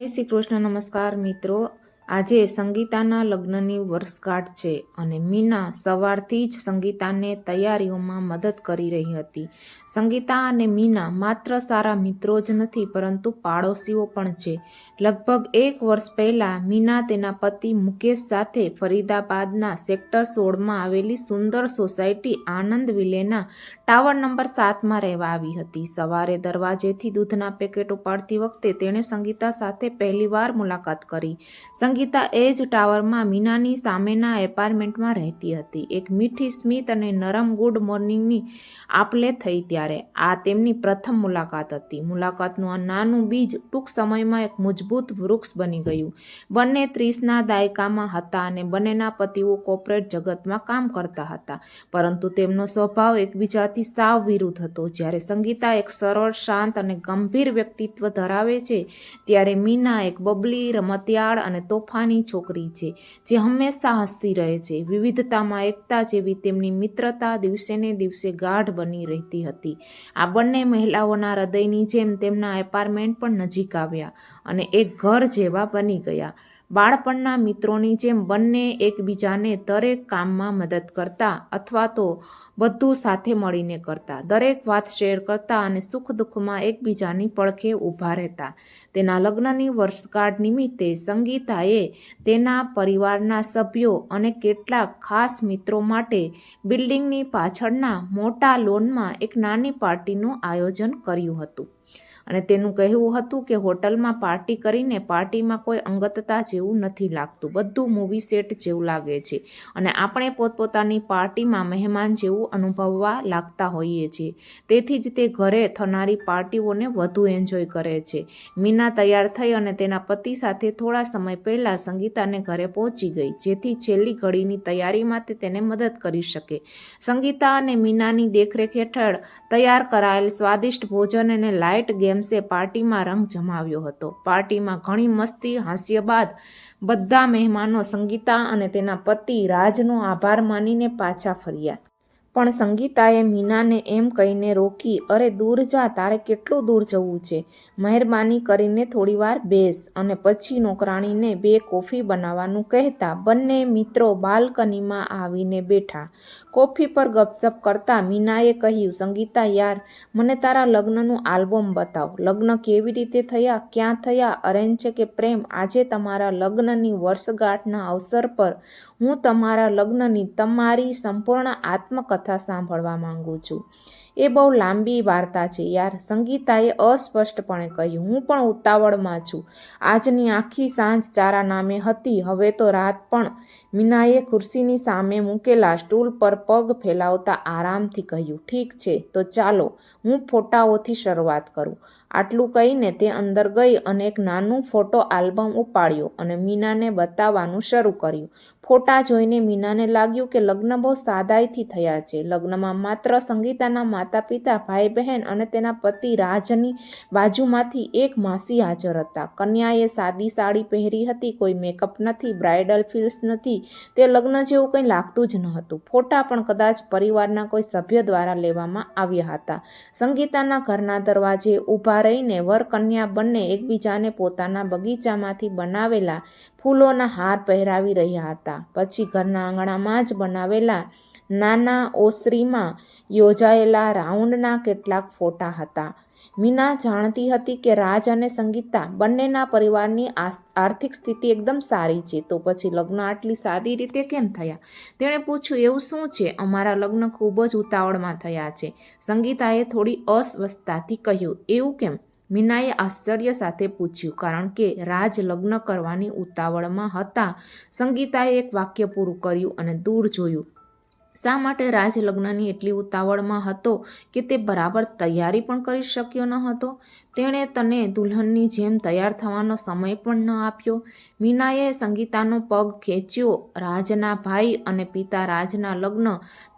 શ્રી કૃષ્ણ નમસ્કાર મિત્રો. આજે સંગીતાના લગ્નની વર્ષગાંઠ છે અને મીના સવારથી જ સંગીતાને તૈયારીઓમાં મદદ કરી રહી હતી. સંગીતા અને મીના માત્ર સારા મિત્રો જ નથી, પરંતુ પાડોશીઓ પણ છે. લગભગ એક વર્ષ પહેલાં મીના તેના પતિ મુકેશ સાથે ફરીદાબાદના સેક્ટર સોળમાં આવેલી સુંદર સોસાયટી આનંદ વિલેના ટાવર નંબર સાતમાં રહેવા આવી હતી. સવારે દરવાજેથી દૂધના પેકેટ ઉપાડતી વખતે તેણે સંગીતા સાથે પહેલીવાર મુલાકાત કરી. સંગીતા એ જ ટાવરમાં મીનાની સામેના એપાર્ટમેન્ટમાં રહેતી હતી. એક મીઠી સ્મિત અને નરમ ગુડ મોર્નિંગની આપલે થઈ ત્યારે આ તેમની પ્રથમ મુલાકાત હતી. મુલાકાતનું આ નાનું બીજ ટૂંક સમયમાં એક મજબૂત વૃક્ષ બની ગયું. બંને ત્રીસના દાયકામાં હતા અને બંનેના પતિઓ કોર્પોરેટ જગતમાં કામ કરતા હતા. પરંતુ તેમનો સ્વભાવ એકબીજાથી સાવ વિરુદ્ધ હતો. જ્યારે સંગીતા એક સરળ, શાંત અને ગંભીર વ્યક્તિત્વ ધરાવે છે, ત્યારે મીના એક બબલી, રમતિયાળ અને તોફાની છોકરી છે, જે હંમેશા હસતી રહે છે. વિવિધતામાં એકતા જેવી તેમની મિત્રતા દિવસેને દિવસે ગાઢ બની રહેતી હતી. આ બંને મહિલાઓના હૃદયની જેમ તેમના એપાર્ટમેન્ટ પણ નજીક આવ્યા અને એક ઘર જેવા બની ગયા. બાળપણના મિત્રોની જેમ બંને એકબીજાને દરેક કામમાં મદદ કરતા અથવા તો બધું સાથે મળીને કરતા. દરેક વાત શેર કરતા અને સુખ દુઃખમાં એકબીજાની પડખે ઊભા રહેતા. તેના લગ્નની વર્ષગાંઠ નિમિત્તે સંગીતાએ તેના પરિવારના સભ્યો અને કેટલાક ખાસ મિત્રો માટે બિલ્ડિંગની પાછળના મોટા લોનમાં એક નાની પાર્ટીનું આયોજન કર્યું હતું. અને તેનું કહેવું હતું કે હોટલમાં પાર્ટી કરીને પાર્ટીમાં કોઈ અંગતતા જેવું નથી લાગતું. બધું મૂવી સેટ જેવું લાગે છે અને આપણે પોતપોતાની પાર્ટીમાં મહેમાન જેવું અનુભવવા લાગતા હોઈએ છીએ. તેથી જ તે ઘરે થનારી પાર્ટીઓને વધુ એન્જોય કરે છે. મીના તૈયાર થઈ અને તેના પતિ સાથે થોડા સમય પહેલાં સંગીતાને ઘરે પહોંચી ગઈ, જેથી છેલ્લી ઘડીની તૈયારીમાં તે તેને મદદ કરી શકે. સંગીતા અને મીનાની દેખરેખ હેઠળ તૈયાર કરાયેલ સ્વાદિષ્ટ ભોજન અને લાઇટ ગેમ ગેમ્સે પાર્ટીમાં રંગ જમાવ્યો હતો. પાર્ટીમાં ઘણી મસ્તી હાસ્ય બાદ બધા મહેમાનો સંગીતા અને તેના પતિ રાજનો આભાર માનીને પાછા ફર્યા. પણ સંગીતાએ મીનાને એમ કહીને રોકી, અરે દૂર જા, તારે કેટલું દૂર જવું છે? મહેરબાની કરીને થોડીવાર બેસ. અને પછી નોકરાણીને બે કોફી બનાવવાનું કહેતા બંને મિત્રો બાલ્કનીમાં આવીને બેઠા. કોફી પર ગપચપ કરતા મીનાએ કહ્યું, સંગીતા યાર, મને તારા લગ્નનું આલ્બમ બતાવ. લગ્ન કેવી રીતે થયા, ક્યાં થયા અરેન્જ છે કે પ્રેમ? આજે તમારા લગ્નની વર્ષગાંઠના અવસર પર હું તમારા લગ્નની તમારી સંપૂર્ણ આત્મકથા સાંભળવા માંગુ છું. એ બહુ લાંબી વાર્તા છે યાર. સંગીતાએ અસ્પષ્ટપણે કહ્યું, હું પણ ઉતાવળમાં છું. આજની આખી સાંજ ચારા નામે હતી. હવે તો રાત પણ. મીનાએ ખુરશીની સામે મૂકેલા સ્ટૂલ પર પગ ફેલાવતા આરામથી કહ્યું, ઠીક છે, તો ચાલો, હું ફોટાઓથી શરૂઆત કરું. આટલું કહીને તે અંદર ગઈ અને એક નાનું ફોટો આલ્બમ ઉપાડ્યો અને મીનાને બતાવવાનું શરૂ કર્યું. ફોટા જોઈને મીનાને લાગ્યું કે લગ્ન બહુ સાદાઈથી થયા છે. લગ્નમાં માત્ર સંગીતાના માતા પિતા ભાઈ બહેન અને તેના પતિ રાજની બાજુમાંથી એક માસી હાજર હતા. કન્યાએ સાદી સાડી પહેરી હતી, કોઈ મેકઅપ નથી બ્રાઇડલ ફિલ્સ નથી, તે લગ્ન જેવું કંઈ લાગતું જ ન હતું. ફોટા પણ કદાચ પરિવારના કોઈ સભ્ય દ્વારા લેવામાં આવ્યા હતા. સંગીતાના ઘરના દરવાજે ઊભા રહીને વર કન્યા બંને એકબીજાને પોતાના બગીચામાંથી બનાવેલા ફૂલોના હાર પહેરાવી રહ્યા હતા. પછી ઘરના આંગણામાં જ બનાવેલા નાના ઓસરીમાં યોજાયેલા રાઉન્ડના કેટલાક ફોટા હતા. મીના જાણતી હતી કે રાજ અને સંગીતા બંનેના પરિવારની આર્થિક સ્થિતિ એકદમ સારી છે. તો પછી લગ્ન આટલી સાદી રીતે કેમ થયા? તેણે પૂછ્યું, એવું શું છે? અમારા લગ્ન ખૂબ જ ઉતાવળમાં થયા છે. સંગીતાએ થોડી અસ્વસ્થતાથી કહ્યું, એવું કેમ? મીનાએ આશ્ચર્ય સાથે પૂછ્યું, કારણ કે રાજ લગ્ન કરવાની ઉતાવળમાં હતા. સંગીતાએ એક વાક્ય પૂરું કર્યું અને દૂર જોયું. શા માટે રાજલગ્નની એટલી ઉતાવળમાં હતો કે તે બરાબર તૈયારી પણ કરી શક્યો ન હતો? તેણે તને દુલ્હનની જેમ તૈયાર થવાનો સમય પણ ન આપ્યો. મીનાએ સંગીતાનો પગ ખેંચ્યો. રાજના ભાઈ અને પિતા રાજના લગ્ન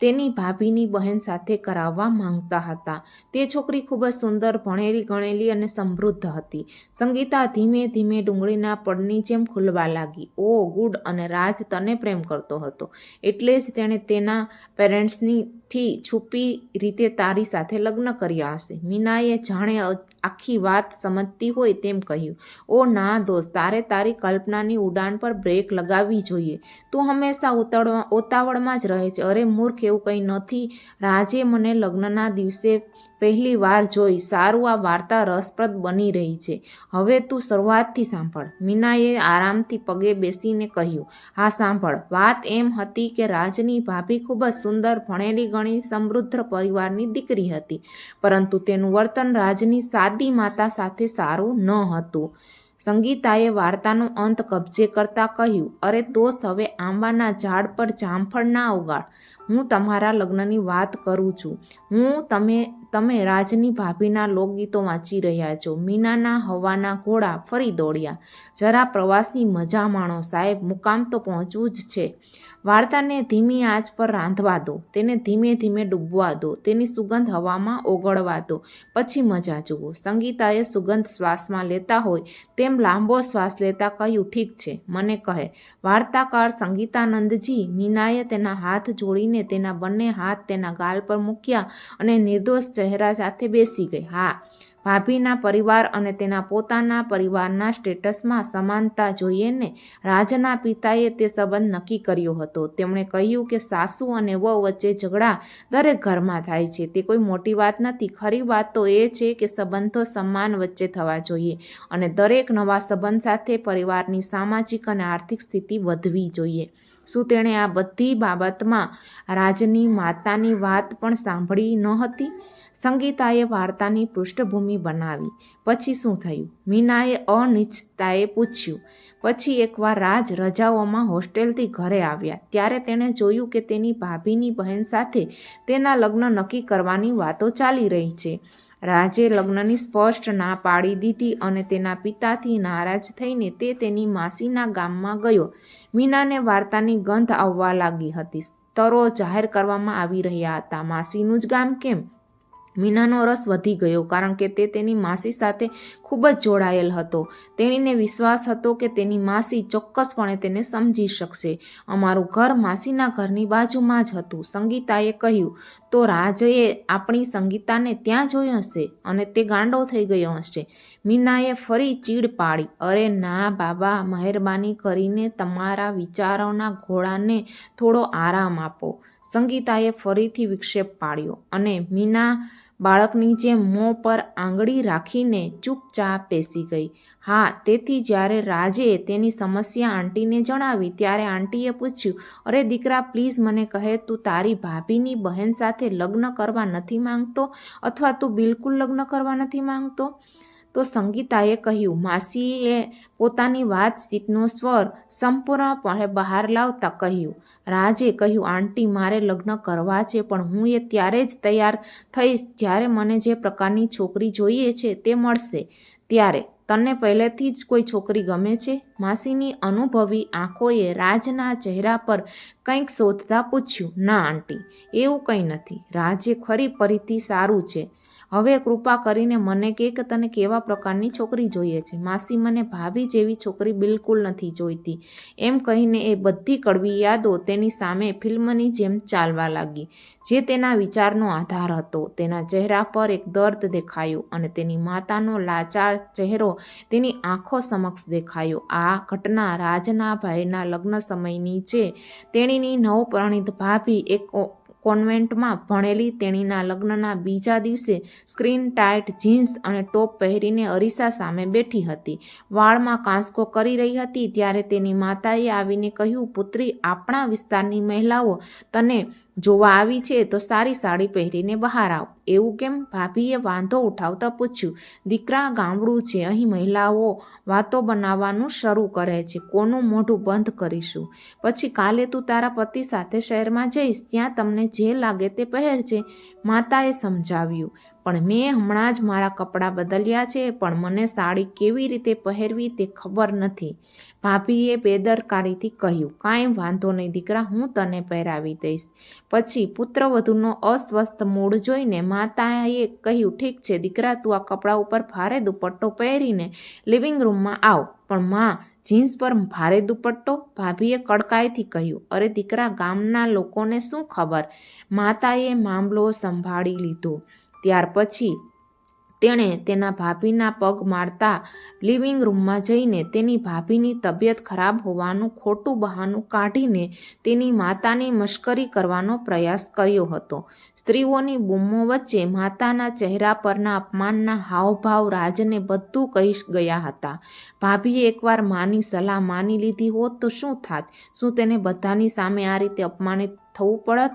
તેની ભાભીની બહેન સાથે કરાવવા માંગતા હતા. તે છોકરી ખૂબ જ સુંદર, ભણેલી, ગણેલી અને સમૃદ્ધ હતી. સંગીતા ધીમે ધીમે ડુંગળીના પડની જેમ ખુલવા લાગી. ઓ ગુડ અને રાજ તને પ્રેમ કરતો હતો. એટલે જ તેણે તેના પેરેન્ટ્સની થી છુપી રીતે તારી સાથે લગ્ન કર્યા હશે. મીનાએ જાણે આખી વાત સમજતી હોય તેમ કહ્યું. ઓ ના દોસ્ત, તારે તારી કલ્પનાની ઉડાન પર બ્રેક લગાવવી જોઈએ. તું હંમેશા ઉતાવળમાં ઉતાવળમાં જ રહે છે. અરે મૂર્ખ, એવું કંઈ નથી. રાજે મને લગ્નના દિવસે પહેલી વાર જોઈ. સારું આ વાર્તા રસપ્રદ બની રહી છે. હવે તું શરૂઆતથી સાંભળ. મીનાએ આરામથી પગે બેસીને કહ્યું. હા, સાંભળ. વાત એમ હતી કે રાજની ભાભી ખૂબ જ સુંદર, ભણેલી ગણી સમૃદ્ધ પરિવારની દીકરી હતી. પરંતુ તેનું વર્તન રાજની સાદી માતા સાથે સારું ન હતું. સંગીતાએ વાર્તાનો અંત કબજે કરતા કહ્યું, અરે દોસ્ત, હવે આંબાના ઝાડ પર જામફળ ના ઉગાડ. હું તમારા લગ્નની વાત કરું છું. હું તમે તમે રાજની ભાભીના લોકગીતો વાંચી રહ્યા છો. મીનાના હવાના ઘોડા ફરી દોડ્યા. જરા પ્રવાસની મજા માણો સાહેબ, મુકામ તો પહોંચવું જ છે. વાર્તાને ધીમી આંચ પર રાંધવા દો તેને ધીમે ધીમે ડૂબવા દો તેની સુગંધ હવામાં ઓગળવા દો પછી મજા જુઓ. સંગીતાએ સુગંધ શ્વાસમાં લેતા હોય તેમ લાંબો શ્વાસ લેતા કહ્યું, ઠીક છે. મને કહે, વાર્તાકાર સંગીતાનંદજી, મીનાએ તેના હાથ જોડીને તેના બંને હાથ તેના ગાલ પર મૂક્યા અને નિર્દોષ ચહેરા સાથે બેસી ગઈ. હા. ભાભીના પરિવાર અને તેના પોતાના પરિવારના સ્ટેટસમાં સમાનતા જોઈએ ને રાજના પિતાએ તે સંબંધ નક્કી કર્યો હતો. તેમણે કહ્યું કે સાસુ અને વહુ વચ્ચે ઝઘડા દરેક ઘરમાં થાય છે. તે કોઈ મોટી વાત નથી. ખરી વાત તો એ છે કે સંબંધો સમાન વચ્ચે થવા જોઈએ અને દરેક નવા સંબંધ સાથે પરિવારની સામાજિક અને આર્થિક સ્થિતિ વધવી જોઈએ. શું તેણે આ બધી બાબતમાં રાજની માતાની વાત પણ સાંભળી ન હતી? સંગીતાએ વાર્તાની પૃષ્ઠભૂમિ બનાવી. પછી શું થયું? મીનાએ અનિચ્છતાએ પૂછ્યું. પછી એકવાર રાજ રજાઓમાં હોસ્ટેલથી ઘરે આવ્યા. ત્યારે તેણે જોયું કે તેની ભાભીની બહેન સાથે તેના લગ્ન નક્કી કરવાની વાતો ચાલી રહી છે. રાજે લગ્નની સ્પષ્ટ ના પાડી દીધી અને તેના પિતાથી નારાજ થઈને તે તેની માસીના ગામમાં ગયો. મીનાને વાર્તાની ગંધ આવવા લાગી હતી. સ્તરો જાહેર કરવામાં આવી રહ્યા હતા. માસીનું જ ગામ કેમ? મીનાનો રસ વધી ગયો કારણ કે તે તેની માસી સાથે ખૂબ જ જોડાયેલ હતો. તેણીને વિશ્વાસ હતો કે તેની માસી ચોક્કસપણે તેને સમજી શકશે. અમારું ઘર માસીના ઘરની બાજુમાં જ હતું. સંગીતાએ કહ્યું, તો રાજએ આપણી સંગીતાને ત્યાં જોઈ હશે અને તે ગાંડો થઈ ગયો હશે. મીનાએ ફરી ચીડ પાડી, અરે ના બાબા, મહેરબાની કરીને તમારા વિચારોના ઘોડાને થોડો આરામ આપો. સંગીતાએ ફરીથી વિક્ષેપ પાડ્યો અને મીના બાળકની જેમ મોં પર આંગળી રાખીને ચૂપચાપ બેસી ગઈ. હા, તેથી જ્યારે રાજે તેની સમસ્યા આંટીને જણાવી, ત્યારે આંટીએ પૂછ્યું, અરે દીકરા, પ્લીઝ મને કહે, તું તારી ભાભીની બહેન સાથે લગ્ન કરવા નથી માંગતો? અથવા તું બિલકુલ લગ્ન કરવા નથી માંગતો? તો સંગીતાએ કહ્યું, માસીએ પોતાની વાતચીતનો સ્વર સંપૂર્ણપણે બહાર લાવતા કહ્યું. રાજે કહ્યું, આંટી, મારે લગ્ન કરવા છે, પણ હું એ ત્યારે જ તૈયાર થઈશ જ્યારે મને જે પ્રકારની છોકરી જોઈએ છે તે મળશે. ત્યારે તને પહેલેથી જ કોઈ છોકરી ગમે છે? માસીની અનુભવી આંખોએ રાજના ચહેરા પર કંઈક શોધતા પૂછ્યું, ના, આંટી, એવું કંઈ નથી. રાજે ખરી પરીથી સારું છે. હવે કૃપા કરીને મને કે તને કેવા પ્રકારની છોકરી જોઈએ છે? માસી મને ભાભી જેવી છોકરી બિલકુલ નથી જોઈતી. એમ કહીને એ બધી કડવી યાદો તેની સામે ફિલ્મની જેમ ચાલવા લાગી. જે તેના વિચારનો આધાર હતો. તેના ચહેરા પર એક દર્દ દેખાયું અને તેની માતાનો લાચાર ચહેરો તેની આંખો સમક્ષ દેખાયો. આ ઘટના રાજના ભાઈના લગ્ન સમયની છે. તેણીની નવપરણિત ભાભી એક કોન્વેન્ટમાં ભણેલી તેણીના લગ્નના બીજા દિવસે સ્ક્રીન ટાઇટ જીન્સ અને ટોપ પહેરીને અરીસા સામે બેઠી હતી. વાળમાં કાંસકો કરી રહી હતી ત્યારે તેની માતાએ આવીને કહ્યું, પુત્રી, આપણા વિસ્તારની મહિલાઓ તને જોવા આવી છે તો સારી સાડી પહેરીને બહાર આવ. એવું કેમ? ભાભીએ વાંધો ઉઠાવતા પૂછ્યું. દીકરા ગામડું છે, અહીં મહિલાઓ વાતો બનાવવાનું શરૂ કરે છે. કોનું મોઢું બંધ કરીશું? પછી કાલે તું તારા પતિ સાથે શહેરમાં જઈશ. ત્યાં તમને જે લાગે તે પહેરજે. માતાએ સમજાવ્યું. પણ મેં હમણાં જ મારા કપડાં બદલ્યા છે, પણ મને સાડી કેવી રીતે પહેરવી તે ખબર નથી. ભાભીએ બેદરકારીથી કહ્યું, કાંઈ વાંધો નહીં દીકરા, હું તને પહેરાવી દઈશ. પછી પુત્રવધૂનો અસ્વસ્થ મૂડ જોઈને માતાએ કહ્યું, ઠીક છે દીકરા, તું આ કપડાં ઉપર ભારે દુપટ્ટો પહેરીને લિવિંગ રૂમમાં આવ. પણ માં જીન્સ પર ભારે દુપટ્ટો? ભાભીએ કડકાઈથી કહ્યું, અરે દીકરા, ગામના લોકોને શું ખબર? માતાએ મામલો સંભાળી લીધો. ત્યાર પછી તેણે તેના ભાભીના પગ મારતા લિવિંગ રૂમમાં જઈને તેની ભાભીની તબિયત ખરાબ હોવાનું ખોટું બહાનું કાઢીને તેની માતાની મશ્કરી કરવાનો પ્રયાસ કર્યો હતો. સ્ત્રીઓની બૂમો વચ્ચે માતાના ચહેરા પરના અપમાનના હાવભાવ રાજને બધું કહી ગયા હતા. ભાભીએ એકવાર માની સલાહ માની લીધી હોત તો શું થાત? શું તેને બધાની સામે આ રીતે અપમાનિત થવું પડત?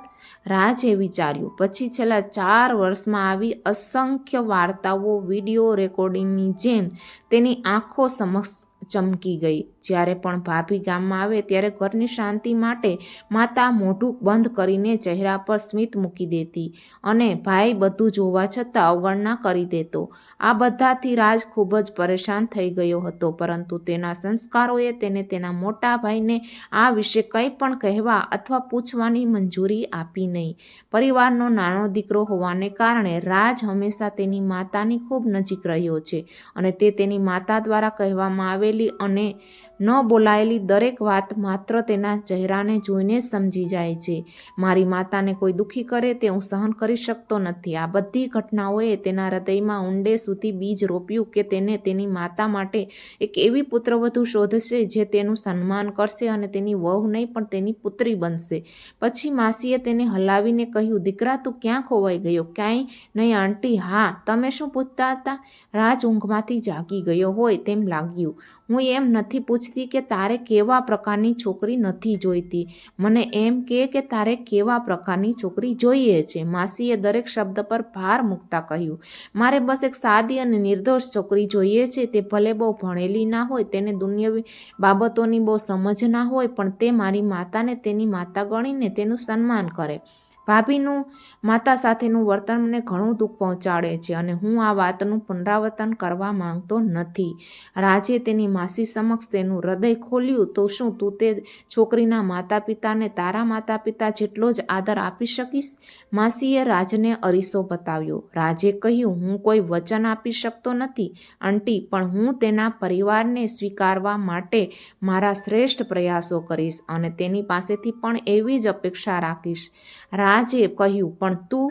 રાજે વિચાર્યું. પછી છેલ્લા ચાર વર્ષમાં આવી અસંખ્ય વાર્તાઓ, વીડિયો રેકોર્ડિંગની જેમ તેની આંખો સમક્ષ ચમકી ગઈ. જ્યારે પણ ભાભી ગામમાં આવે ત્યારે ઘરની શાંતિ માટે માતા મોઢું બંધ કરીને ચહેરા પર સ્મિત મૂકી દેતી અને ભાઈ બધું જોવા છતાં અવગણના કરી દેતો. આ બધાથી રાજ ખૂબ જ પરેશાન થઈ ગયો હતો, પરંતુ તેના સંસ્કારોએ તેને તેના મોટા ભાઈને આ વિશે કંઈ પણ કહેવા અથવા પૂછવાની મંજૂરી આપી નહીં. પરિવારનો નાનો દીકરો હોવાને કારણે રાજ હંમેશા તેની માતાની ખૂબ નજીક રહ્યો છે અને તે તેની માતા દ્વારા કહેવામાં આવેલી અને ન બોલાયેલી દરેક વાત માત્ર તેના ચહેરાને જોઈને જ સમજી જાય છે. મારી માતાને કોઈ દુઃખી કરે તે હું સહન કરી શકતો નથી. આ બધી ઘટનાઓએ તેના હૃદયમાં ઊંડે સુધી બીજ રોપ્યું કે તેને તેની માતા માટે એક એવી પુત્રવધુ શોધશે જે તેનું સન્માન કરશે અને તેની વહુ નહીં, પણ તેની પુત્રી બનશે. પછી માસીએ તેને હલાવીને કહ્યું, દીકરા, તું ક્યાં ખોવાઈ ગયો? ક્યાંય નહીં, આંટી. હા, તમે શું પૂછતા હતા? રાજ ઊંઘમાંથી જાગી ગયો હોય તેમ લાગ્યું. હું એમ નથી પૂછતી કે તારે કેવા પ્રકારની છોકરી નથી જોઈતી. મને એમ કે કે તારે કેવા પ્રકારની છોકરી જોઈએ છે? માસીએ દરેક શબ્દ પર ભાર મૂકતા કહ્યું. મારે બસ એક સાદી અને નિર્દોષ છોકરી જોઈએ છે. તે ભલે બહુ ભણેલી ના હોય, તેને દુનિયાવી બાબતોની બહુ સમજ ના હોય, પણ તે મારી માતાને, તેની માતા ગણીને તેનું સન્માન કરે. ભાભીનું માતા સાથેનું વર્તન મને ઘણું દુઃખ પહોંચાડે છે અને હું આ વાતનું પુનરાવર્તન કરવા માંગતો નથી. રાજે તેની માસી સમક્ષ તેનું હૃદય ખોલ્યું, તો શું તું તે છોકરીના માતા પિતાને તારા માતા પિતા જેટલો જ આદર આપી શકીશ? માસીએ રાજને અરીસો બતાવ્યો. રાજે કહ્યું, હું કોઈ વચન આપી શકતો નથી, આંટી, પણ હું તેના પરિવારને સ્વીકારવા માટે મારા શ્રેષ્ઠ પ્રયાસો કરીશ અને તેની પાસેથી પણ એવી જ અપેક્ષા રાખીશ. રાજે કહ્યું પણ તું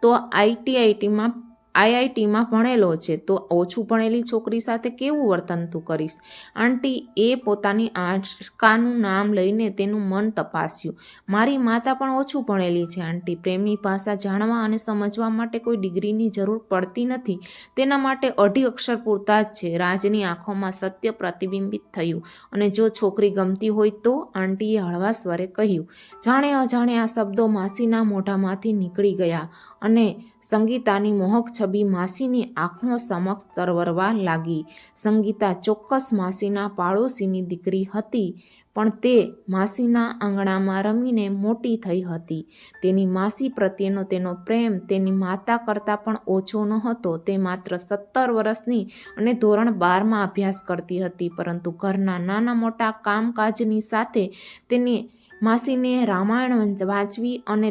તો આઈટીઆઈટીમાં આઈઆઈટીમાં ભણેલો છે, તો ઓછું ભણેલી છોકરી સાથે કેવું વર્તન તું કરીશ? આંટી, એ પોતાની આંચકાનું નામ લઈને તેનું મન તપાસ્યું. મારી માતા પણ ઓછું ભણેલી છે, આંટી. પ્રેમની ભાષા જાણવા અને સમજવા માટે કોઈ ડિગ્રીની જરૂર પડતી નથી. તેના માટે અઢી અક્ષર પૂરતા જ છે. રાજની આંખોમાં સત્ય પ્રતિબિંબિત થયું અને જો છોકરી ગમતી હોય તો આંટીએ હળવા સ્વરે કહ્યું, જાણે અજાણે આ શબ્દો માસીના મોઢામાંથી નીકળી ગયા અને સંગીતાની મોહક છબી માસીની આંખો સમક્ષ તરવરવા લાગી. સંગીતા ચોક્કસ માસીના પાડોશીની દીકરી હતી, પણ તે માસીના આંગણામાં રમીને મોટી થઈ હતી. તેની માસી પ્રત્યેનો તેનો પ્રેમ તેની માતા કરતાં પણ ઓછો ન હતો તે માત્ર સત્તર વર્ષની અને ધોરણ બારમાં અભ્યાસ કરતી હતી, પરંતુ ઘરના નાના મોટા કામકાજની સાથે તેની માસીને રામાયણ વાંચવી અને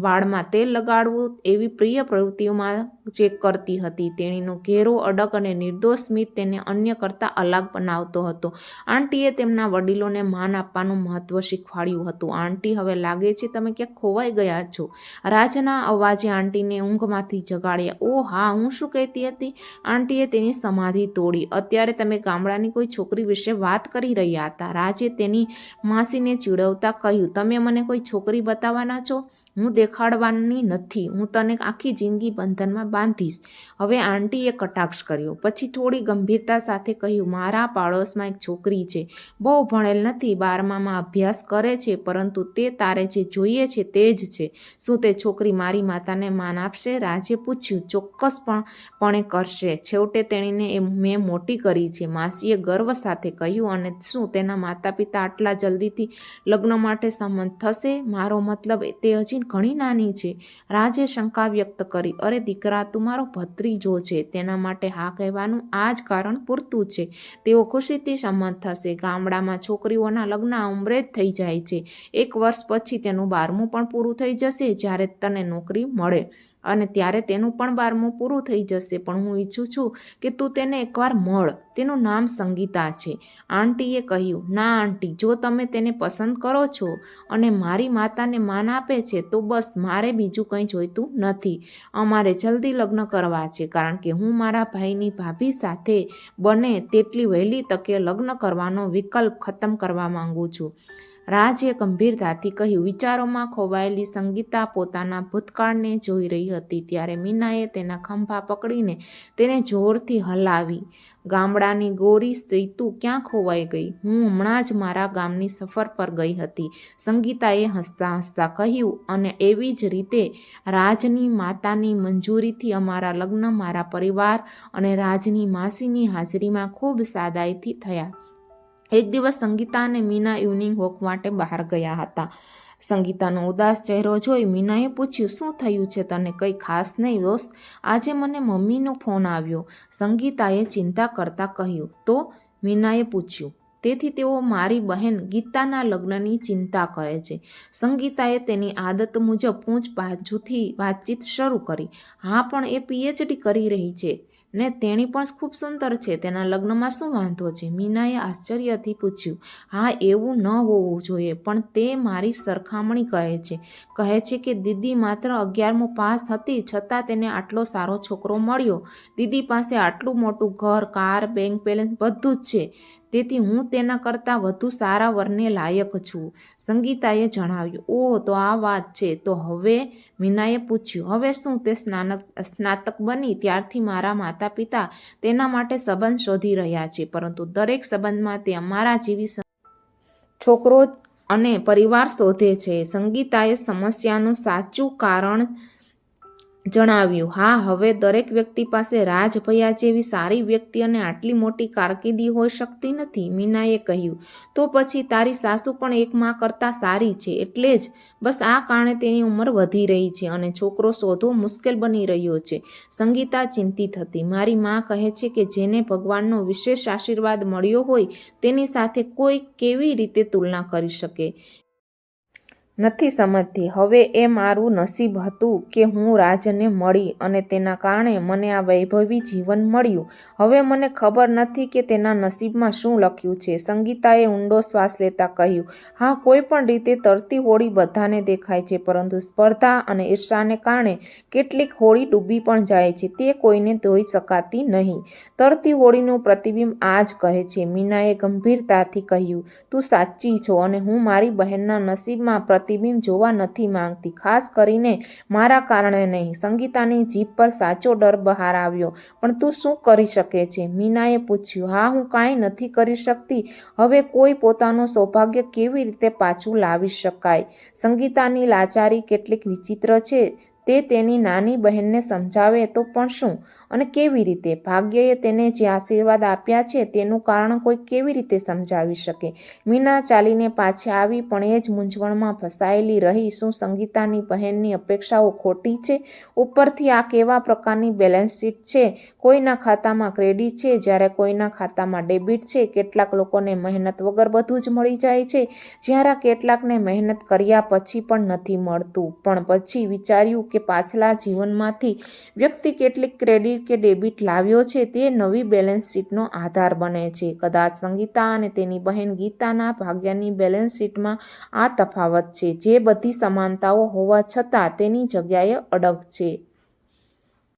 વાળમાં તેલ લગાડવું એવી પ્રિય પ્રવૃત્તિઓમાં જે કરતી હતી. તેણીનો ઘેરો અડક અને નિર્દોષ સ્મિત તેને અન્ય કરતાં અલગ બનાવતો હતો. આંટીએ તેમના વડીલોને માન આપવાનું મહત્ત્વ શીખવાડ્યું હતું. આંટી, હવે લાગે છે તમે ક્યાંક ખોવાઈ ગયા છો. રાજના અવાજે આંટીને ઊંઘમાંથી જગાડ્યા. ઓ હા, હું શું કહેતી હતી? આંટીએ તેની સમાધિ તોડી. અત્યારે તમે ગામડાની કોઈ છોકરી વિશે વાત કરી રહ્યા હતા. રાજે તેની માસીને ચીડવતા કહ્યું, તમે મને કોઈ છોકરી બતાવવાના છો? હું દેખાડવાની નથી, હું તને આખી જિંદગી બંધનમાં બાંધીશ. હવે આંટીએ કટાક્ષ કર્યો. પછી થોડી ગંભીરતા સાથે કહ્યું, મારા પાડોશમાં એક છોકરી છે. બહુ ભણેલ નથી, બારમામાં અભ્યાસ કરે છે, પરંતુ તે તારે જે જોઈએ છે તે જ છે. શું તે છોકરી મારી માતાને માન આપશે? રાજે પૂછ્યું. ચોક્કસ પણ પણે કરશે. છેવટે તેણીને એ મેં મોટી કરી છે. માસીએ ગર્વ સાથે કહ્યું, અને શું તેના માતા પિતા આટલા જલ્દીથી લગ્ન માટે સંમત થશે? મારો મતલબ તે હજી ઘણી નાની છે. રાજે શંકા વ્યક્ત કરી, અરે દીકરા, તું મારો ભત્રીજો છે, તેના માટે હા કહેવાનું આ જ કારણ પૂરતું છે. તેઓ ખુશીથી સંમત થશે. ગામડામાં છોકરીઓના લગ્ન ઉંમરે જ થઈ જાય છે. એક વર્ષ પછી તેનું બારમું પણ પૂરું થઈ જશે જ્યારે તને નોકરી મળે. અને ત્યારે તેનું પણ બારમું પૂરું થઈ જશે. પણ હું ઈચ્છું છું કે તું તેને એકવાર મળ. તેનું નામ સંગીતા છે. આંટીએ કહ્યું, ના આંટી, જો તમે તેને પસંદ કરો છો અને મારી માતાને માન આપે છે, તો બસ મારે બીજું કંઈ જોઈતું નથી. અમારે જલ્દી લગ્ન કરવા છે, કારણ કે હું મારા ભાઈની ભાભી સાથે બને તેટલી વહેલી તકે લગ્ન કરવાનો વિકલ્પ ખતમ કરવા માંગુ છું. રાજે ગંભીરતાથી કહ્યું, વિચારોમાં ખોવાયેલી સંગીતા પોતાના ભૂતકાળને જોઈ રહી હતી ત્યારે મીનાએ તેના ખંભા પકડીને તેને જોરથી હલાવી. ગામડાની ગોરી સ્ત્રી, તું ક્યાં ખોવાઈ ગઈ? હું હમણાં જ મારા ગામની સફર પર ગઈ હતી. સંગીતાએ હસતા હસતા કહ્યું, અને એવી જ રીતે રાજની માતાની મંજૂરીથી અમારા લગ્ન મારા પરિવાર અને રાજની માસીની હાજરીમાં ખૂબ સાદાઈથી થયા. એક દિવસ સંગીતા અને મીના ઇવનિંગ વોક માટે બહાર ગયા હતા. સંગીતાનો ઉદાસ ચહેરો જોઈ મીનાએ પૂછ્યું, શું થયું છે? તને કંઈ ખાસ નહીં દોસ્ત? આજે મને મમ્મીનો ફોન આવ્યો. સંગીતાએ ચિંતા કરતાં કહ્યું, તો? મીનાએ પૂછ્યું, તેથી તેઓ મારી બહેન ગીતાના લગ્નની ચિંતા કરે છે. સંગીતાએ તેની આદત મુજબ પૂંછ બાજુથી વાતચીત શરૂ કરી, હા, પણ એ પીએચડી કરી રહી છે. ને તેણી પણ ખૂબ સુંદર છે. તેના લગ્નમાં શું વાંધો છે? મીનાએ આશ્ચર્યથી પૂછ્યું, હા, એવું ન હોવું જોઈએ, પણ તે મારી સરખામણી કહે છે. કહે છે કે દીદી માત્ર અગિયારમું પાસ હતી, છતાં તેને આટલો સારો છોકરો મળ્યો. દીદી પાસે આટલું મોટું ઘર, કાર, બેંક બેલેન્સ બધું જ છે. તેથી હું તેના કરતાં વધુ સારા વરને લાયક છું. સંગીતાએ જણાવ્યું, ઓહ, તો આ વાત છે. તો હવે? મીનાએ પૂછ્યું, હવે શું તે સ્નાનક, સ્નાતક બની? ત્યારથી મારા માતા પિતા તેના માટે સંબંધ શોધી રહ્યા છે, પરંતુ દરેક સંબંધમાં તે અમારા જેવી છોકરો અને પરિવાર શોધે છે. સંગીતાએ સમસ્યાનું સાચું કારણ જણાવ્યું, હા, હવે દરેક વ્યક્તિ પાસે રાજભૈયા જેવી સારી વ્યક્તિ અને આટલી મોટી કારકિર્દી હોઈ શકતી નથી, મીનાએ કહ્યું. તો પછી તારી સાસુ પણ એક માં કરતાં સારી છે, એટલે જ બસ આ કારણે તેની ઉંમર વધી રહી છે અને છોકરો શોધવો મુશ્કેલ બની રહ્યો છે. સંગીતા ચિંતિત હતી. મારી માં કહે છે કે જેને ભગવાનનો વિશેષ આશીર્વાદ મળ્યો હોય, તેની સાથે કોઈ કેવી રીતે તુલના કરી શકે? નથી સમજતી. હવે એ મારું નસીબ હતું કે હું રાજને મળી અને તેના કારણે મને આ વૈભવી જીવન મળ્યું. હવે મને ખબર નથી કે તેના નસીબમાં શું લખ્યું છે. સંગીતાએ ઊંડો શ્વાસ લેતા કહ્યું, હા, કોઈ પણ રીતે તરતી હોળી બધાને દેખાય છે, પરંતુ સ્પર્ધા અને ઈર્ષાને કારણે કેટલીક હોળી ડૂબી પણ જાય છે. તે કોઈને ધોઈ શકાતી નહીં. તરતી હોળીનું પ્રતિબિંબ આ જ કહે છે. મીનાએ ગંભીરતાથી કહ્યું, તું સાચી છો અને હું મારી બહેનના નસીબમાં પ્રતિબિંબ જોવા નથી માંગતી. ખાસ કરીને મારા કારણે નહીં. સંગીતાની જીભ પર સાચો ડર બહાર આવ્યો. પણ તું શું કરી શકે છે? મીનાએ પૂછ્યું. હા, હું કાંઈ નથી કરી શકતી. હવે કોઈ પોતાનું સૌભાગ્ય કેવી રીતે પાછું લાવી શકાય? સંગીતાની લાચારી કેટલીક વિચિત્ર છે. તે તેની નાની બહેનને સમજાવે તો પણ શું? અને કેવી રીતે? ભાગ્યએ તેને જે આશીર્વાદ આપ્યા છે, તેનું કારણ કોઈ કેવી રીતે સમજાવી શકે? મીના ચાલીને પાછી આવી, પણ એ જ મૂંઝવણમાં ફસાયેલી રહી. શું સંગીતાની બહેનની અપેક્ષાઓ ખોટી છે? ઉપરથી આ કેવા પ્રકારની બેલેન્સ શીટ છે? કોઈના ખાતામાં ક્રેડિટ છે? જ્યારે કોઈના ખાતામાં ડેબિટ છે, કેટલાક લોકોને મહેનત વગર બધું જ મળી જાય છે. જ્યારે કેટલાકને મહેનત કર્યા પછી પણ નથી મળતું. પણ પછી વિચાર્યું કે પાછલા જીવનમાંથી વ્યક્તિ કેટલીક ક્રેડિટ કે ડેબિટ લાવ્યો છે તે નવી બેલેન્સ શીટનો આધાર બને છે. કદાચ સંગીતા અને તેની બહેન ગીતાના ભાગ્યની બેલેન્સ શીટમાં આ તફાવત છે. જે બધી સમાનતાઓ હોવા છતાં તેની જગ્યાએ અડગ છે.